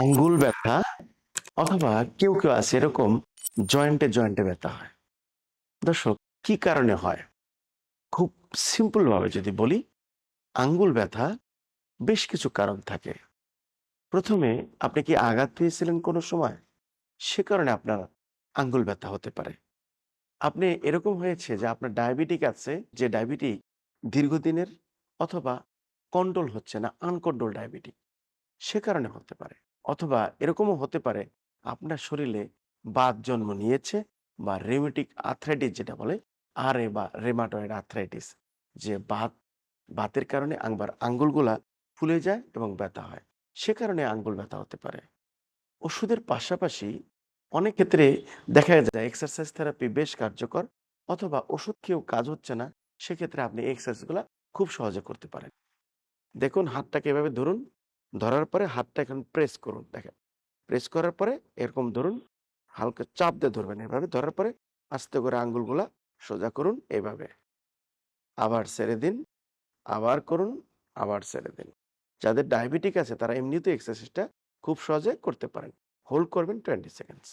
আঙ্গুল ব্যথা অথবা কেউ কেউ আছে এরকম জয়েন্টে জয়েন্টে ব্যথা হয়। দর্শক, কি কারণে হয়? খুব সিম্পল ভাবে যদি বলি, আঙ্গুল ব্যথা বেশ কিছু কারণ থাকে। প্রথমে, আপনি কি আঘাত পেয়েছিলেন কোনো সময়? সে কারণে আপনার আঙ্গুল ব্যথা হতে পারে। আপনি এরকম হয়েছে যে আপনার ডায়াবেটিক আছে, যে ডায়াবেটিক দীর্ঘদিনের অথবা কন্ট্রোল হচ্ছে না আনকন্ট্রোল ডায়াবেটিক, সে কারণে হতে পারে। অথবা এরকমও হতে পারে, আপনার শরীরে বাত জন্ম নিয়েছে বা রেমেটিক আর্থ্রাইটিস যেটা বলে, আর এ বা রেমাটয়েড আর্থ্রাইটিস যে বাত, বাতের কারণে আংবার আঙ্গুলগুলা ফুলে যায় এবং ব্যথা হয়। সে কারণে আঙ্গুল ব্যথা হতে পারে। ওষুধের পাশাপাশি অনেক ক্ষেত্রে দেখা যায় এক্সারসাইজ থেরাপি বেশ কার্যকর, অথবা ওষুধ খেয়েও কাজ হচ্ছে না, সেক্ষেত্রে আপনি এক্সারসাইজগুলো খুব সহজে করতে পারেন। দেখুন, হাতটাকে এভাবে ধরুন ধরার পরে হাতটা এখন প্রেস করুন, দেখেন। প্রেস করার পরে এরকম ধরুন, হালকা চাপ দিয়ে ধরবেন। এভাবে ধরার পরে আস্তে করে আঙ্গুলগুলা সোজা করুন এভাবে। আবার সেরে দিন, আবার করুন, আবার সেরে দিন। যাদের ডায়াবেটিক আছে তারা এমনিতে এক্সারসাইজটা খুব সহজে করতে পারেন। হোল্ড করবেন টোয়েন্টি সেকেন্ডস